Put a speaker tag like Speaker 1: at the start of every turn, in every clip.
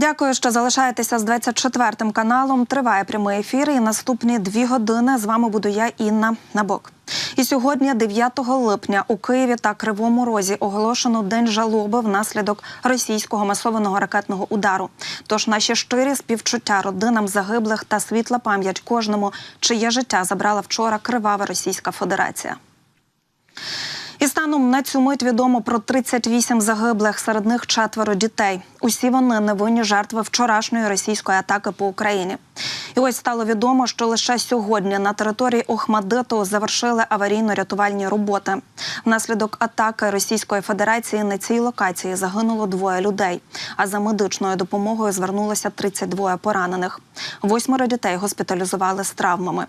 Speaker 1: Дякую, що залишаєтеся з 24 каналом. Триває прямий ефір. І наступні дві години з вами буду я, Інна Набок. І сьогодні, 9 липня, у Києві та Кривому Розі оголошено день жалоби внаслідок російського масованого ракетного удару. Тож наші щирі співчуття родинам загиблих та світла пам'ять кожному, чиє життя забрала вчора кривава Російська Федерація. І станом на цю мить відомо про 38 загиблих, серед них четверо дітей. Усі вони невинні жертви вчорашньої російської атаки по Україні. І ось стало відомо, що лише сьогодні на території Охмадиту завершили аварійно-рятувальні роботи. Внаслідок атаки Російської Федерації на цій локації загинуло двоє людей. А за медичною допомогою звернулося 32 поранених. Восьмеро дітей госпіталізували з травмами.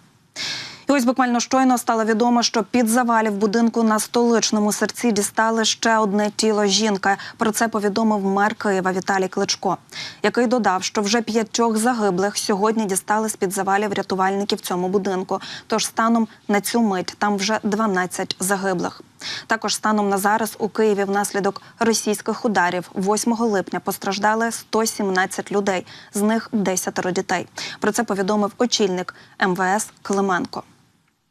Speaker 1: І ось буквально щойно стало відомо, що під завалів будинку на столичному серці дістали ще одне тіло жінки. Про це повідомив мер Києва Віталій Кличко, який додав, що вже п'ятьох загиблих сьогодні дістали з під завалів рятувальників в цьому будинку. Тож станом на цю мить там вже 12 загиблих. Також станом на зараз у Києві внаслідок російських ударів 8 липня постраждали 117 людей, з них 10 дітей. Про це повідомив очільник МВС Клименко.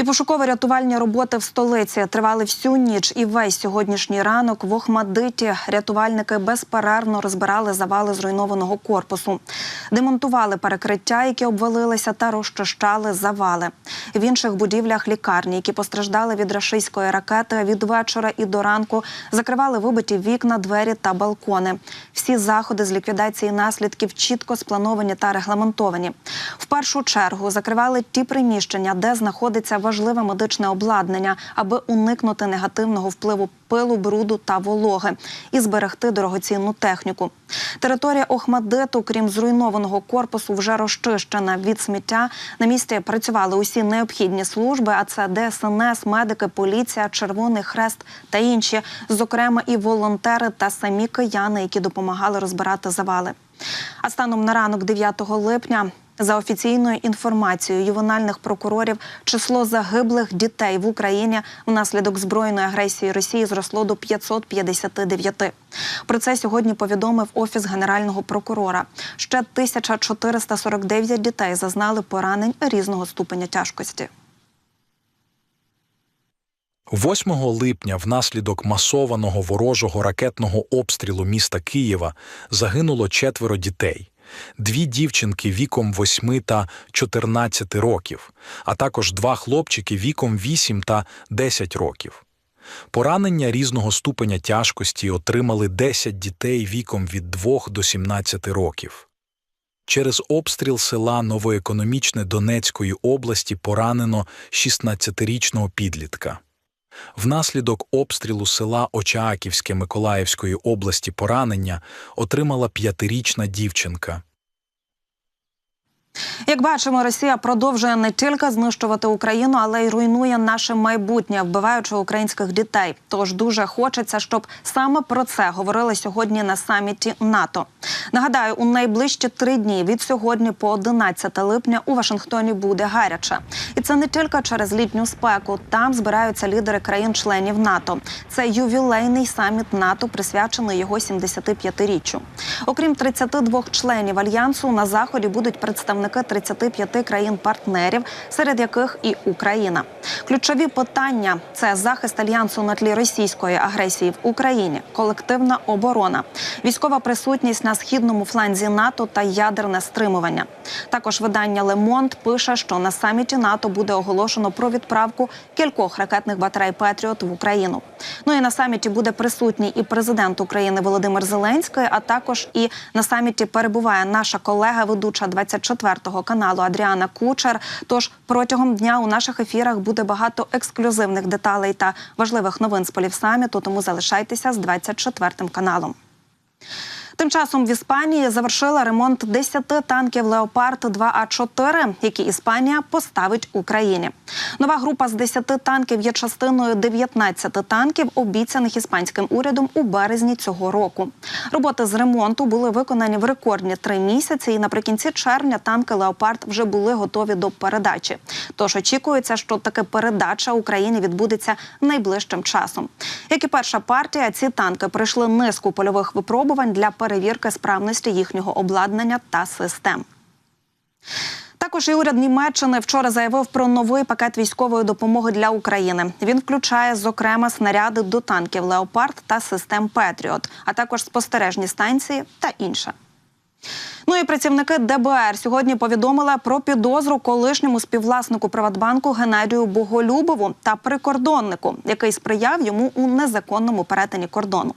Speaker 1: І пошуково-рятувальні роботи в столиці тривали всю ніч і весь сьогоднішній ранок в Охмадиті рятувальники безперервно розбирали завали зруйнованого корпусу, демонтували перекриття, які обвалилися, та розчищали завали. В інших будівлях лікарні, які постраждали від рашистської ракети від вечора і до ранку, закривали вибиті вікна, двері та балкони. Всі заходи з ліквідації наслідків чітко сплановані та регламентовані. В першу чергу закривали ті приміщення, де знаходиться важливе медичне обладнання, аби уникнути негативного впливу пилу, бруду та вологи і зберегти дорогоцінну техніку. Територія Охмадиту, крім зруйнованого корпусу, вже розчищена від сміття. На місці працювали усі необхідні служби, а це ДСНС, медики, поліція, Червоний Хрест та інші, зокрема і волонтери та самі кияни, які допомагали розбирати завали. А станом на ранок 9 липня за офіційною інформацією ювенальних прокурорів, число загиблих дітей в Україні внаслідок збройної агресії Росії зросло до 559. Про це сьогодні повідомив офіс генерального прокурора. Ще 1449 дітей зазнали поранень різного ступеня тяжкості.
Speaker 2: 8 липня внаслідок масованого ворожого ракетного обстрілу міста Києва загинуло четверо дітей. Дві дівчинки віком 8 та 14 років, а також два хлопчики віком 8 та 10 років. Поранення різного ступеня тяжкості отримали 10 дітей віком від 2 до 17 років. Через обстріл села Новоекономічне Донецької області поранено 16-річного підлітка. Внаслідок обстрілу села Очааківське Миколаївської області поранення отримала п'ятирічна дівчинка.
Speaker 1: Як бачимо, Росія продовжує не тільки знищувати Україну, але й руйнує наше майбутнє, вбиваючи українських дітей. Тож дуже хочеться, щоб саме про це говорили сьогодні на саміті НАТО. Нагадаю, у найближчі три дні від сьогодні по 11 липня у Вашингтоні буде гаряче, і це не тільки через літню спеку. Там збираються лідери країн-членів НАТО. Це ювілейний саміт НАТО, присвячений його 75-річчю. Окрім 32 членів альянсу, на заході будуть представники 35 країн-партнерів, серед яких і Україна. Ключові питання це захист альянсу на тлі російської агресії в Україні, колективна оборона, військова присутність на східному фланзі НАТО та ядерне стримування. Також видання Лемонт пише, що на саміті НАТО буде оголошено про відправку кількох ракетних батарей Петріот в Україну. Ну і на саміті буде присутній і президент України Володимир Зеленський, а також і на саміті перебуває наша колега, ведуча 24-го каналу Адріана Кучер. Тож протягом дня у наших ефірах буде багато ексклюзивних деталей та важливих новин з полів саміту. Тому залишайтеся з 24 каналом. Тим часом в Іспанії завершила ремонт 10 танків Леопард 2 а 4 які Іспанія поставить Україні. Нова група з 10 танків є частиною 19 танків, обіцяних іспанським урядом у березні цього року. Роботи з ремонту були виконані в рекордні три місяці, і наприкінці червня танки Леопард вже були готові до передачі. Тож очікується, що таки передача Україні відбудеться найближчим часом. Як і перша партія, ці танки пройшли низку польових випробувань для передачі перевірки справності їхнього обладнання та систем. Також і уряд Німеччини вчора заявив про новий пакет військової допомоги для України. Він включає, зокрема, снаряди до танків Леопард та систем Петріот, а також спостережні станції та інше. Ну і працівники ДБР сьогодні повідомили про підозру колишньому співвласнику Приватбанку Геннадію Боголюбову та прикордоннику, який сприяв йому у незаконному перетині кордону.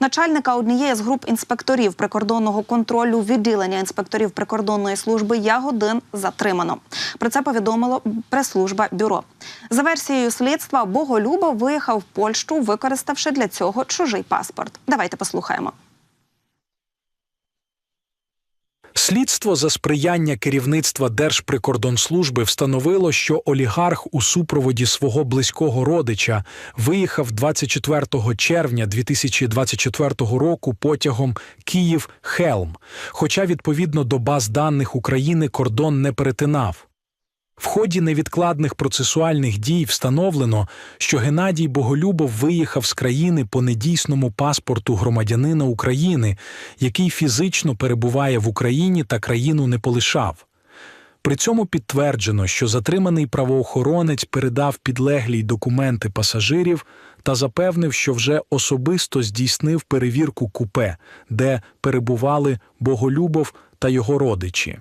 Speaker 1: Начальника однієї з груп інспекторів прикордонного контролю відділення інспекторів прикордонної служби Ягодин затримано. Про це повідомило прес-служба бюро. За версією слідства, Боголюбов виїхав в Польщу, використавши для цього чужий паспорт. Давайте послухаємо.
Speaker 2: Слідство за сприяння керівництва Держприкордонслужби встановило, що олігарх у супроводі свого близького родича виїхав 24 червня 2024 року потягом Київ-Хелм, хоча відповідно до баз даних України кордон не перетинав. В ході невідкладних процесуальних дій встановлено, що Геннадій Боголюбов виїхав з країни по недійсному паспорту громадянина України, який фізично перебуває в Україні та країну не полишав. При цьому підтверджено, що затриманий правоохоронець передав підлеглій документи пасажирів та запевнив, що вже особисто здійснив перевірку купе, де перебували Боголюбов та його родичі.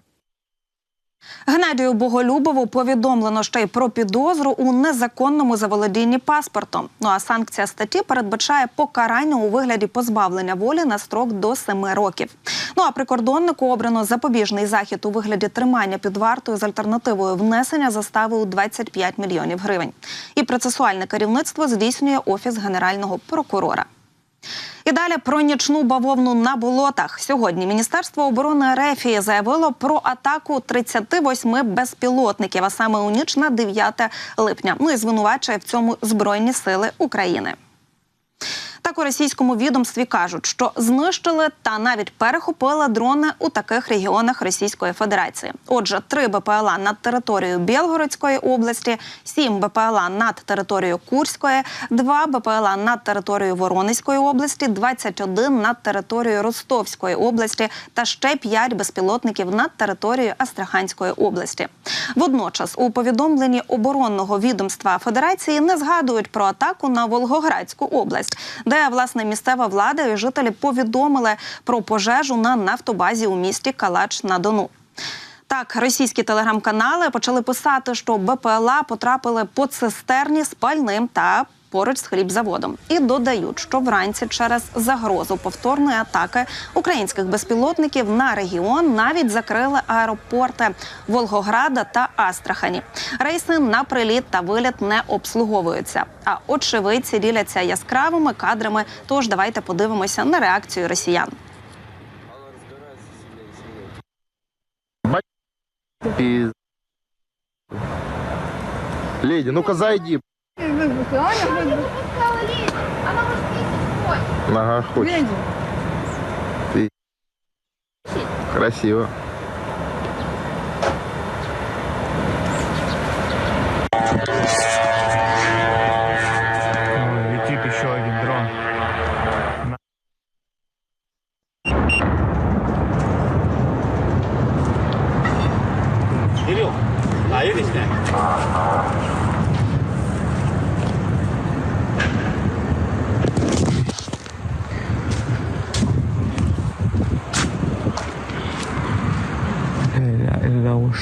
Speaker 1: Геннадію Боголюбову повідомлено ще й про підозру у незаконному заволодінні паспортом. Ну а санкція статті передбачає покарання у вигляді позбавлення волі на строк до 7 років. Ну а прикордоннику обрано запобіжний захід у вигляді тримання під вартою з альтернативою внесення застави у 25 мільйонів гривень. І процесуальне керівництво здійснює офіс генерального прокурора. І далі про нічну бавовну на болотах. Сьогодні Міністерство оборони РФ заявило про атаку 38 безпілотників, а саме у ніч на 9 липня. Ну і звинувачує в цьому Збройні сили України. Так у російському відомстві кажуть, що знищили та навіть перехопили дрони у таких регіонах Російської Федерації. Отже, три БПЛА над територією Білгородської області, сім БПЛА над територією Курської, два БПЛА над територією Воронезької області, 21 над територією Ростовської області та ще п'ять безпілотників над територією Астраханської області. Водночас у повідомленні оборонного відомства Федерації не згадують про атаку на Волгоградську область, де власне місцева влада і жителі повідомили про пожежу на нафтобазі у місті Калач на Дону. Так, російські телеграм-канали почали писати, що БПЛА потрапили по цистерні з пальним та поруч з хлібзаводом. І додають, що вранці через загрозу повторної атаки українських безпілотників на регіон навіть закрили аеропорти Волгограда та Астрахані. Рейси на приліт та виліт не обслуговуються. А очевидці діляться яскравими кадрами. Тож давайте подивимося на реакцію росіян.
Speaker 3: Леди, ну-ка зайди. выбухла.
Speaker 4: Аня выбухла. Она может месяц
Speaker 5: хоть. Ага, хоть. Глянь.
Speaker 4: Ты... Красиво. Thank you.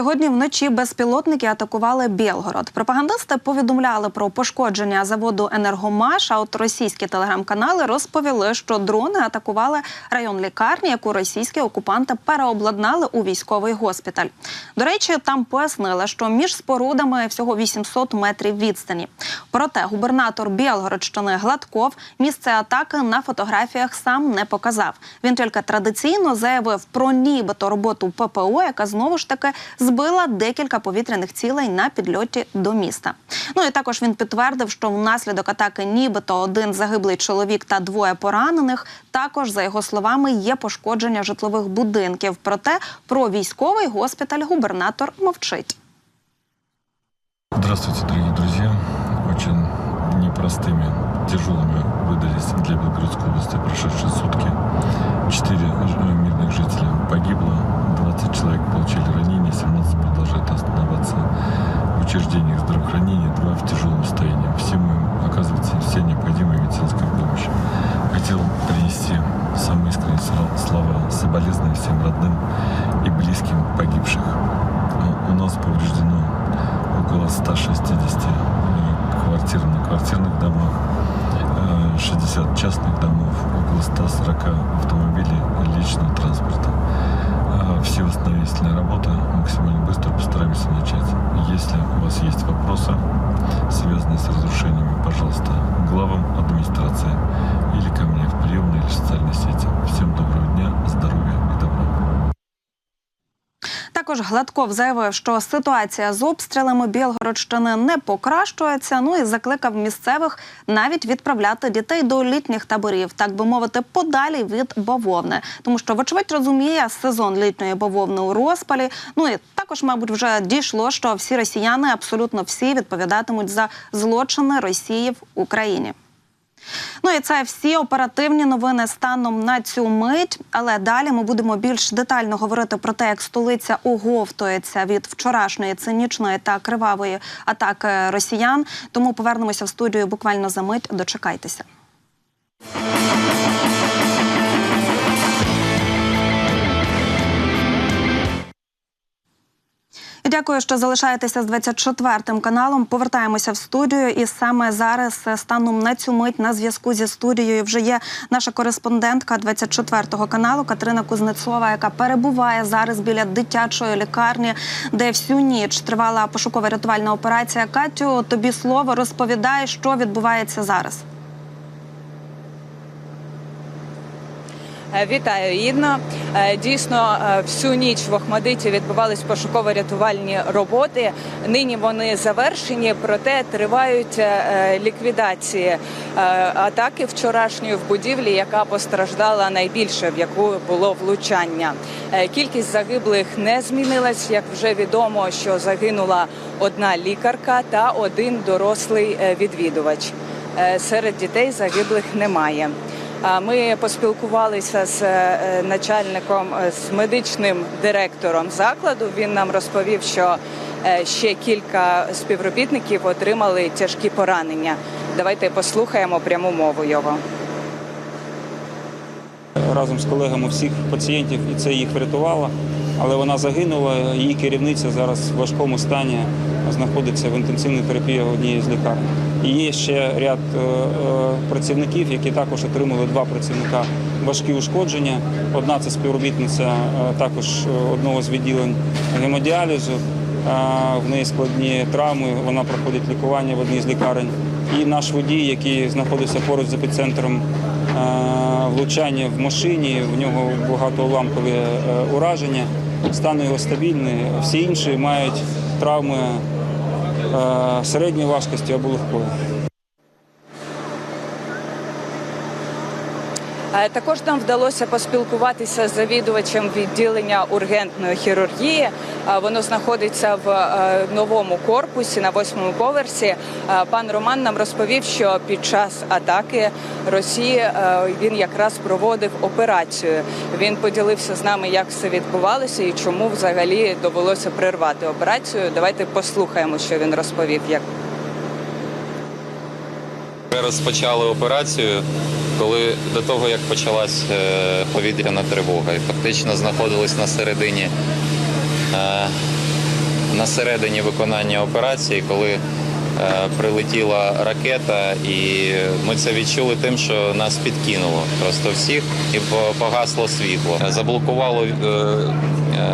Speaker 1: Сьогодні вночі безпілотники атакували Білгород. Пропагандисти повідомляли про пошкодження заводу Енергомаш. А от російські телеграм-канали розповіли, що дрони атакували район лікарні, яку російські окупанти переобладнали у військовий госпіталь. До речі, там пояснили, що між спорудами всього 800 метрів відстані. Проте губернатор Білгородщини Гладков місце атаки на фотографіях сам не показав. Він тільки традиційно заявив про нібито роботу ППО, яка знову ж таки збила декілька повітряних цілей на підльоті до міста. Ну і також він підтвердив, що внаслідок атаки нібито один загиблий чоловік та двоє поранених. Також, за його словами, є пошкодження житлових будинків. Проте про військовий госпіталь губернатор мовчить.
Speaker 6: Здравствуйте, дорогие друзья. Очень непростыми, тяжелыми выдались для Белгородской области прошедшие сутки. Четыре ж- мирных жителя погибло, 20 человек получили ранения, 17 продолжают оставаться в учреждениях здравоохранения, два в тяжелом состоянии. Всем им оказывается вся необходимая медицинская помощь. Хотел принести самые искренние слова соболезнования всем родным и близким погибших. Ну, У нас повреждено около 160 э, квартир на квартирных домах, э, 60 частных домов, около 140 автомобилей личного транспорта. А Все восстановительные работы максимально быстро постараемся начать.
Speaker 1: Також Гладков заявив, що ситуація з обстрілами Білгородщини не покращується. Ну і закликав місцевих навіть відправляти дітей до літніх таборів, так би мовити, подалі від бавовни, тому що, вочевидь, розуміє сезон літньої бавовни у розпалі. Ну і також, мабуть, вже дійшло, що всі росіяни, абсолютно всі, відповідатимуть за злочини Росії в Україні. Ну і це всі оперативні новини станом на цю мить. Але далі ми будемо більш детально говорити про те, як столиця оговтується від вчорашньої цинічної та кривавої атаки росіян. Тому повернемося в студію буквально за мить. Дочекайтеся. Дякую, що залишаєтеся з 24 каналом. Повертаємося в студію, і саме зараз е, станом на цю мить на зв'язку зі студією вже є наша кореспондентка 24 каналу Катерина Кузнецова, яка перебуває зараз біля дитячої лікарні, де всю ніч тривала пошукова рятувальна операція. Катю, тобі слово розповідай, що відбувається зараз.
Speaker 7: Вітаю, Інна. Е, Дійсно, е, всю ніч в Охмадиті відбувались пошуково-рятувальні роботи. Нині вони завершені, проте тривають е, ліквідації е, атаки вчорашньої в будівлі, яка постраждала найбільше, в яку було влучання. Е, Кількість загиблих не змінилась. Як вже відомо, що загинула одна лікарка та один дорослий е, відвідувач. Е, Серед дітей загиблих немає. Ми поспілкувалися з е, начальником, е, з медичним директором закладу. Він нам розповів, що е, ще кілька співробітників отримали тяжкі поранення. Давайте послухаємо пряму мову його.
Speaker 8: разом з колегами всіх пацієнтів, і це їх врятувало. Але вона загинула. Її керівниця зараз в важкому стані знаходиться в інтенсивній терапії в одній з лікарень. Є ще ряд е, е, працівників, які також отримали два працівника важкі ушкодження. Одна це співробітниця е, також одного з відділень гемодіалізу. В неї складні травми. Вона проходить лікування в одній з лікарень. І наш водій, який знаходився поруч з епіцентром влучання в машині, в нього багато уламкові ураження. Стан його стабільний. Всі інші мають травми середньої важкості або легкої.
Speaker 7: Також нам вдалося поспілкуватися з завідувачем відділення ургентної хірургії. Е, Воно знаходиться в е, новому корпусі на восьмому поверсі. Е, Пан Роман нам розповів, що під час атаки Росії е, він якраз проводив операцію. Він поділився з нами, як все відбувалося і чому взагалі довелося прервати операцію. Давайте послухаємо, що він розповів. Як
Speaker 9: Ми розпочали операцію, коли до того як почалась е, повітряна тривога, і фактично знаходились на середині е, на середині виконання операції, коли е, прилетіла ракета, і ми це відчули тим, що нас підкинуло просто всіх і погасло світло. Заблокувало,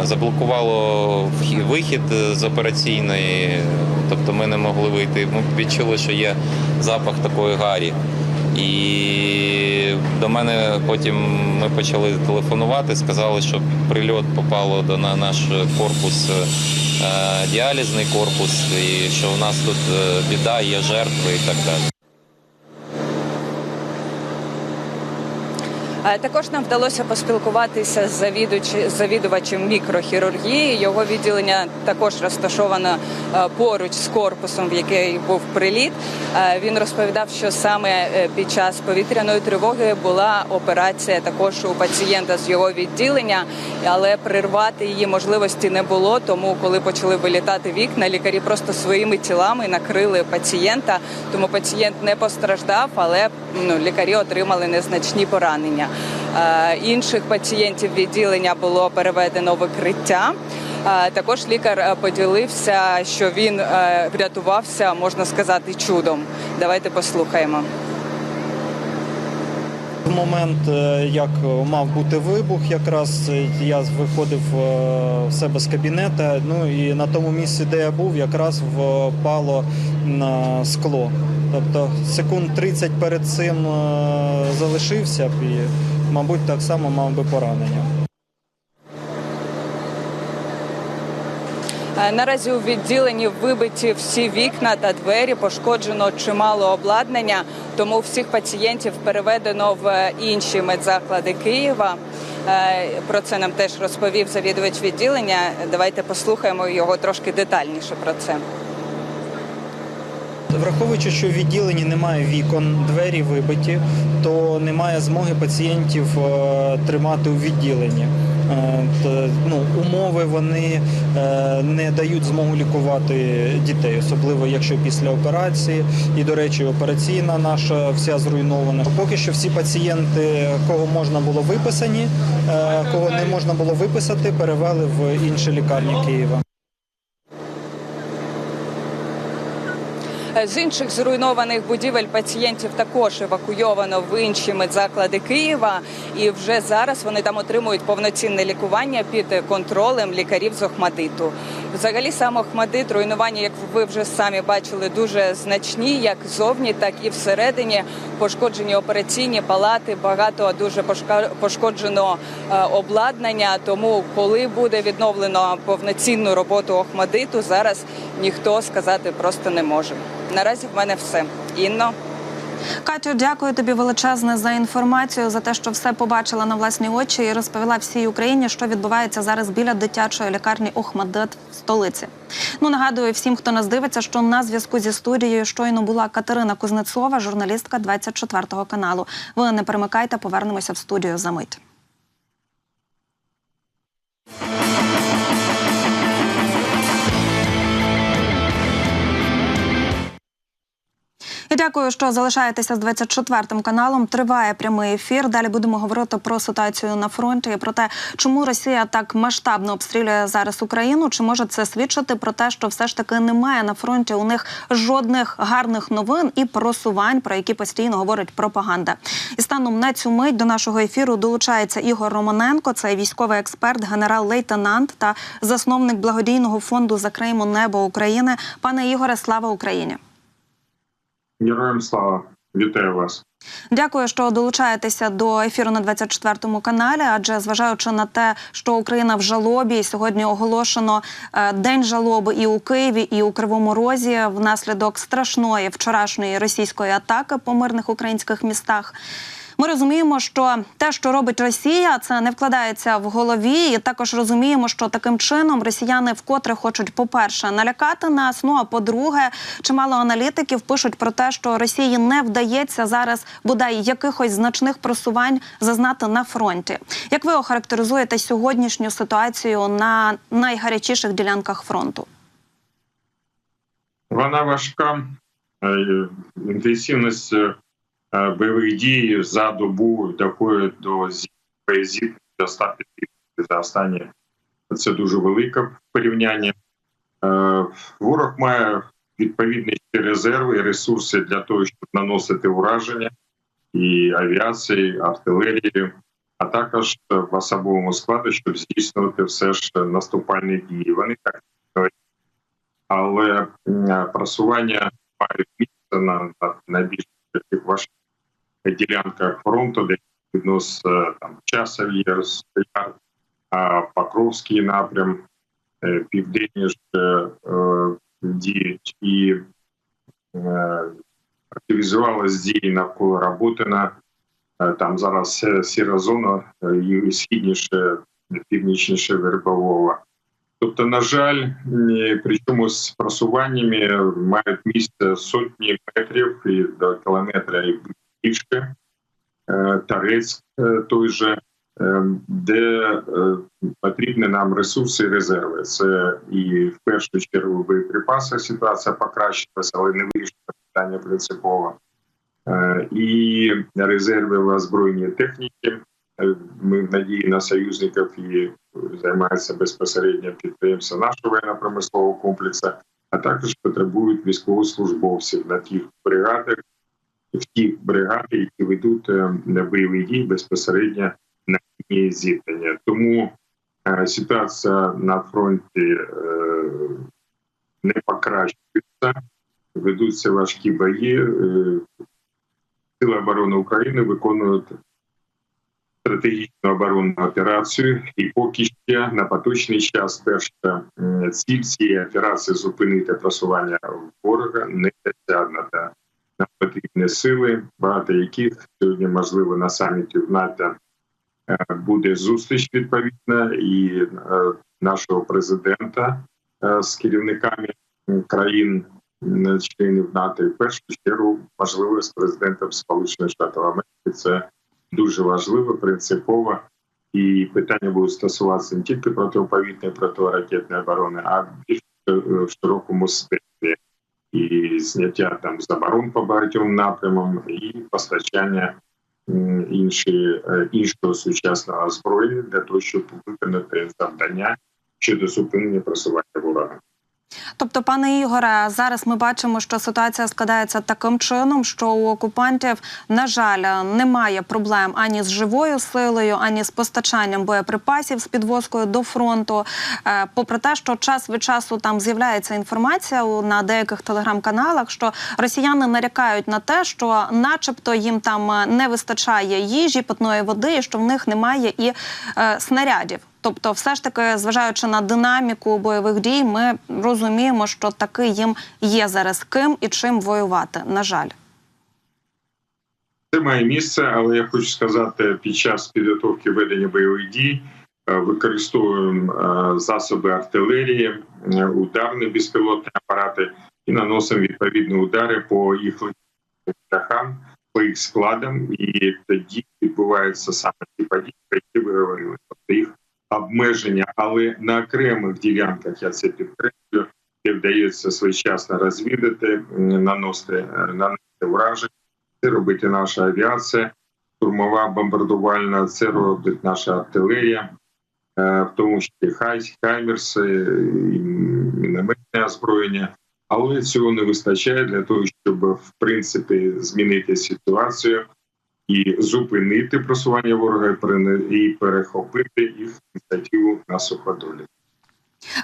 Speaker 9: заблокувало вихід з операційної, тобто ми не могли вийти. Ми відчули, що є запах такої гарі. І до мене потім ми почали телефонувати, сказали, що прильот попало до на наш корпус, е, діалізний корпус, і що у нас тут е, біда, є жертви і так далі.
Speaker 7: Також нам вдалося поспілкуватися з завідувачем мікрохірургії. Його відділення також розташовано е, поруч з корпусом, в який був приліт. Е, Він розповідав, що саме е, під час повітряної тривоги була операція також у пацієнта з його відділення, але прервати її можливості не було. Тому, коли почали вилітати вікна, лікарі просто своїми тілами накрили пацієнта. Тому пацієнт не постраждав, але ну, лікарі отримали незначні поранення. Е, інших пацієнтів відділення було переведено в викриття. Е, Також лікар е, поділився, що він врятувався, можна сказати, чудом. Давайте послухаємо.
Speaker 10: В момент, як мав бути вибух, якраз я виходив в себе з кабінета. Ну і на тому місці, де я був, якраз впало на скло. Тобто секунд 30 перед цим залишився і, мабуть, так само мав би поранення.
Speaker 7: Е, Наразі у відділенні вибиті всі вікна та двері, пошкоджено чимало обладнання, тому всіх пацієнтів переведено в інші медзаклади Києва. Е, Про це нам теж розповів завідувач відділення. Давайте послухаємо його трошки детальніше про це.
Speaker 10: Враховуючи, що в відділенні немає вікон, двері вибиті, то немає змоги пацієнтів е, тримати у відділенні. Е, ну, умови вони е, не дають змогу лікувати дітей, особливо якщо після операції. І, до речі, операційна наша вся зруйнована. Поки що всі пацієнти, кого можна було виписані, кого не можна було виписати, перевели в інші лікарні Києва.
Speaker 7: З інших зруйнованих будівель пацієнтів також евакуйовано в інші медзаклади Києва, і вже зараз вони там отримують повноцінне лікування під контролем лікарів з Охмадиту. Взагалі, сам Охмадит, руйнування, як ви вже самі бачили, дуже значні, як зовні, так і всередині. Пошкоджені операційні палати, багато дуже пошкоджено е, обладнання. Тому, коли буде відновлено повноцінну роботу Охмадиту, зараз ніхто сказати просто не може. Наразі в мене все. Інно.
Speaker 1: Катю, дякую тобі величезне за інформацію, за те, що все побачила на власні очі і розповіла всій Україні, що відбувається зараз біля дитячої лікарні Охмадит в столиці. Ну нагадую всім, хто нас дивиться, що на зв'язку зі студією щойно була Катерина Кузнецова, журналістка 24 каналу. Ви не перемикайте, повернемося в студію за мить. Дякую, що залишаєтеся з 24 каналом. Триває прямий ефір. Далі будемо говорити про ситуацію на фронті і про те, чому Росія так масштабно обстрілює зараз Україну. Чи може це свідчити про те, що все ж таки немає на фронті у них жодних гарних новин і просувань, про які постійно говорить пропаганда. І станом на цю мить до нашого ефіру долучається Ігор Романенко. Це військовий експерт, генерал-лейтенант та засновник благодійного фонду «Закриємо небо України. Пане Ігоре, слава Україні!
Speaker 11: Героям слава, вітаю вас.
Speaker 1: Дякую, що долучаєтеся до ефіру на 24 каналі. Адже зважаючи на те, що Україна в жалобі сьогодні оголошено е, день жалоби і у Києві, і у Кривому Розі внаслідок страшної вчорашньої російської атаки по мирних українських містах. Ми розуміємо, що те, що робить Росія, це не вкладається в голові, і також розуміємо, що таким чином росіяни вкотре хочуть, по-перше, налякати нас. Ну а по-друге, чимало аналітиків пишуть про те, що Росії не вдається зараз бодай якихось значних просувань зазнати на фронті. Як ви охарактеризуєте сьогоднішню ситуацію на найгарячіших ділянках фронту?
Speaker 11: Вона важка. Е, Інтенсивність е, бойових дій за добу такої до зі до 150 за останні. Це дуже велике порівняння. Е, Ворог має відповідні резерви і ресурси для того, щоб наносити ураження і авіації, артилерії, а також в особовому складі, щоб здійснювати все ж наступальні дії. Вони так але просування мають місце на, на найбільш важких ділянках фронту, де віднос е, там часов є, а Покровський напрям, е, південніше е, діють і активізувалися дії навколо Работина. Там зараз сіра зона і східніше, північніше Вербового. Тобто, на жаль, причому з просуваннями мають місце сотні метрів і до кілометра і більше. Тарецьк е, той же, е, де е, потрібні нам ресурси і резерви. Це і в першу чергу в боєприпасах ситуація покращилася, але не вирішена питання принципово. І резерви в озброєнні техніки. Ми в надії на союзників і займається безпосередньо підприємства нашого воєнно-промислового комплексу, а також потребують військовослужбовців на тих бригадах, ті бригади, які ведуть е, бойові дії безпосередньо на лінії зіткнення. Тому е, ситуація на фронті е, не покращується, ведуться важкі бої. Сили оборони України виконують стратегічну оборонну операцію, і поки ще на поточний час перша ціль цієї операції зупинити просування ворога не досягнута. Нам потрібні сили, багато яких сьогодні можливо на саміті в НАТО е, буде зустріч відповідна і е, нашого президента е, з керівниками країн членів НАТО, і в першу чергу можливо з президентом Сполучених Штатів Америки. Це дуже важливо, принципово. І питання будуть стосуватися не тільки протиповітної протиракетної оборони, а більш в широкому спектрі і зняття там заборон по багатьом напрямам, і постачання інші, е, іншого сучасного зброї для того, щоб виконати завдання щодо зупинення просування.
Speaker 1: Тобто, пане Ігоре, зараз ми бачимо, що ситуація складається таким чином, що у окупантів, на жаль, немає проблем ані з живою силою, ані з постачанням боєприпасів з підвозкою до фронту. Е, Попри те, що час від часу там з'являється інформація на деяких телеграм-каналах, що росіяни нарікають на те, що, начебто, їм там е, не вистачає їжі, питної води, і що в них немає і е, снарядів. Тобто, все ж таки, зважаючи на динаміку бойових дій, ми розуміємо, що таки їм є зараз ким і чим воювати. На жаль.
Speaker 11: Це має місце, але я хочу сказати, під час підготовки ведення бойових дій е, використовуємо е, засоби артилерії, ударні безпілотні апарати і наносимо відповідні удари по їх шляхам, по їх складам, і тоді відбуваються саме ті події, про які ви говорили. Обмеження, але на окремих ділянках я це підкреслюю, де вдається своєчасно розвідати, наносити, е, наносити враження. Це робить наша авіація, штурмова бомбардувальна, це робить наша артилерія, е, в тому числі хай, хаймерси, і мінометне озброєння. Але цього не вистачає для того, щоб в принципі змінити ситуацію і зупинити просування ворога і перехопити їх ініціативу на суходолі.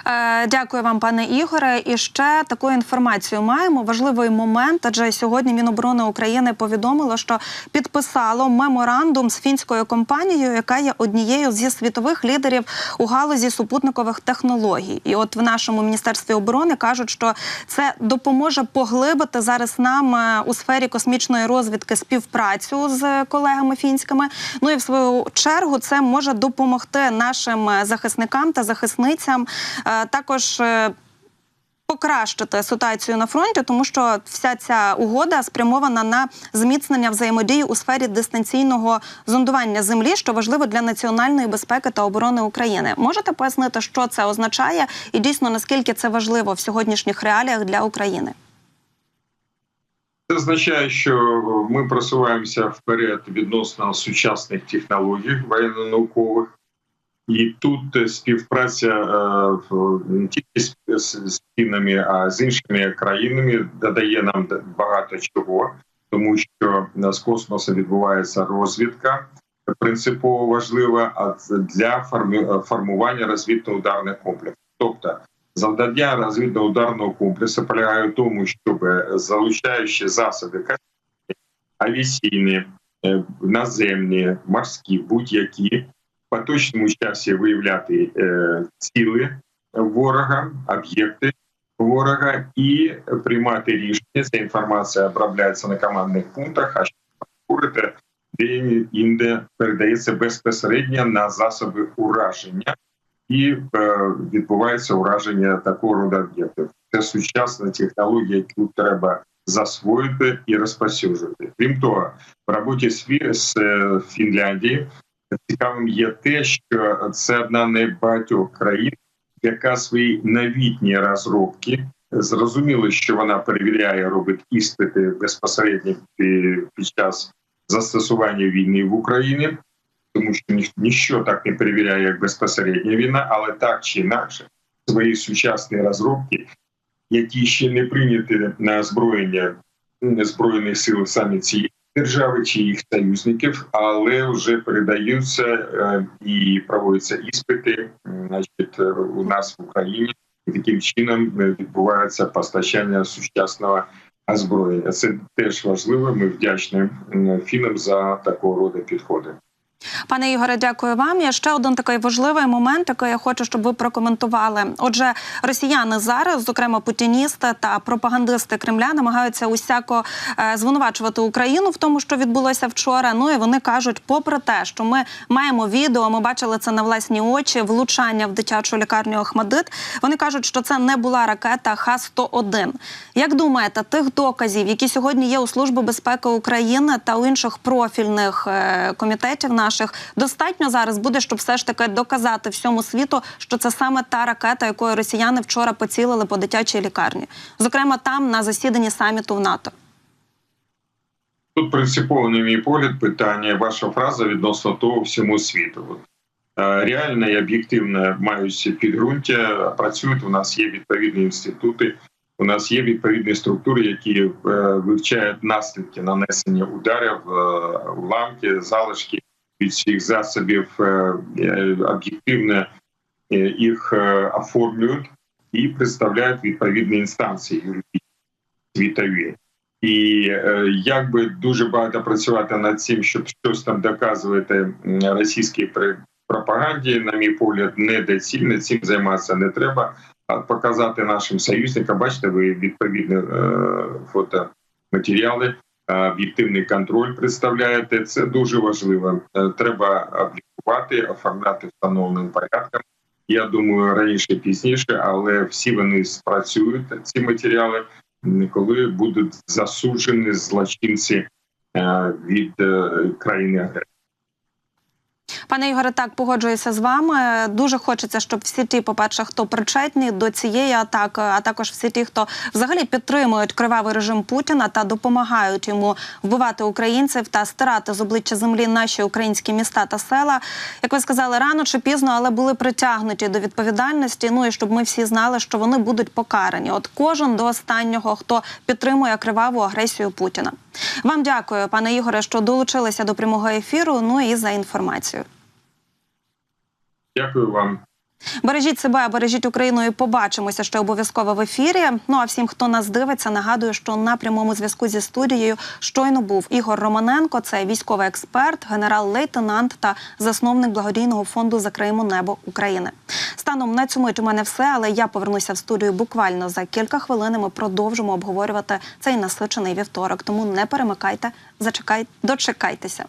Speaker 1: Е, дякую вам, пане Ігоре. І ще таку інформацію маємо. Важливий момент, адже сьогодні Міноборони України повідомило, що підписало меморандум з фінською компанією, яка є однією зі світових лідерів у галузі супутникових технологій. І от в нашому міністерстві оборони кажуть, що це допоможе поглибити зараз нам е, у сфері космічної розвідки співпрацю з колегами фінськими. Ну і в свою чергу це може допомогти нашим е, захисникам та захисницям також. е, Покращити ситуацію на фронті, тому що вся ця угода спрямована на зміцнення взаємодії у сфері дистанційного зондування землі, що важливо для національної безпеки та оборони України. Можете пояснити, що це означає, і дійсно наскільки це важливо в сьогоднішніх реаліях для України?
Speaker 11: Це означає, що ми просуваємося вперед відносно сучасних технологій воєнно-наукових. І тут е, співпраця е, не тільки з, фінами, а з іншими країнами додає нам багато чого, тому що з космосу відбувається розвідка принципово важлива для формування розвідно-ударних комплексів. Тобто завдання розвідно-ударного комплексу полягає в тому, щоб залучаючи засоби авіаційні, е, наземні, морські, будь-які поточному часі виявляти е, ціли ворога, об'єкти ворога і приймати рішення. Ця інформація обробляється на командних пунктах, а що говорите, де інде передається безпосередньо на засоби ураження, і е, відбувається ураження такого роду об'єктів. Це сучасна технологія, яку треба засвоїти і розповсюджувати. Крім того, в роботі з е, Фінляндії цікавим є те, що це одна небагатьох країн, яка свої новітні розробки зрозуміло, що вона перевіряє, робить іспити безпосередньо під час застосування війни в Україні, тому що ні- ніщо так не перевіряє, як безпосередня війна, але так чи інакше свої сучасні розробки, які ще не прийняті на озброєння збройних сил саме цієї держави чи їх союзників, але вже передаються е, і проводяться іспити, значить, е, у нас в Україні. І таким чином е, відбувається постачання сучасного озброєння. Це теж важливо. Ми вдячні фінам за такого роду підходи.
Speaker 1: Пане Ігоре, дякую вам. Є ще один такий важливий момент, який я хочу, щоб ви прокоментували. Отже, росіяни зараз, зокрема путіністи та пропагандисти Кремля, намагаються усяко е, звинувачувати Україну в тому, що відбулося вчора. Ну і вони кажуть, попри те, що ми маємо відео, ми бачили це на власні очі, влучання в дитячу лікарню Охмадит. Вони кажуть, що це не була ракета Х-101. Як думаєте, тих доказів, які сьогодні є у Служби безпеки України та у інших профільних е, комітетів наших, достатньо зараз буде, щоб все ж таки доказати всьому світу, що це саме та ракета, якою росіяни вчора поцілили по дитячій лікарні, зокрема там на засіданні саміту в НАТО.
Speaker 11: Тут принципово, мій погляд, питання ваша фраза відносно того всьому світу. Е, і об'єктивно маючи підґрунтя, працюють. У нас є відповідні інститути, у нас є відповідні структури, які е, вивчають наслідки нанесення ударів, е, уламки, залишки від всіх засобів, е, е, об'єктивно е, їх оформлюють і представляють відповідні інстанції світові. І як би дуже багато працювати над цим, щоб щось там доказувати російській пропаганді, на мій погляд, недоцільно цим займатися не треба. А показати нашим союзникам, бачите, ви відповідні фотоматеріали, об'єктивний контроль представляєте. Це дуже важливо. Е, треба облікувати, оформляти встановленим порядком. Я думаю, раніше пізніше, але всі вони спрацюють ці матеріали коли будуть засуджені злочинці е, від е, країни агресора.
Speaker 1: Пане Ігоре, так погоджуюся з вами. Дуже хочеться, щоб всі ті, по-перше, хто причетні до цієї атаки, а також всі ті, хто взагалі підтримують кривавий режим Путіна та допомагають йому вбивати українців та стирати з обличчя землі наші українські міста та села. Як ви сказали, рано чи пізно, але були притягнуті до відповідальності. Ну і щоб ми всі знали, що вони будуть покарані. От кожен до останнього, хто підтримує криваву агресію Путіна. Вам дякую, пане Ігоре, що долучилися до прямого ефіру. Ну і за інформацію.
Speaker 11: Дякую вам.
Speaker 1: Бережіть себе, бережіть Україну і побачимося ще обов'язково в ефірі. Ну а всім, хто нас дивиться, нагадую, що на прямому зв'язку зі студією щойно був Ігор Романенко. Це військовий експерт, генерал-лейтенант та засновник благодійного фонду Закриємо небо України. Станом на цьому мить у мене все, але я повернуся в студію буквально за кілька хвилин. Ми продовжимо обговорювати цей насичений вівторок. Тому не перемикайте, зачекайте, дочекайтеся.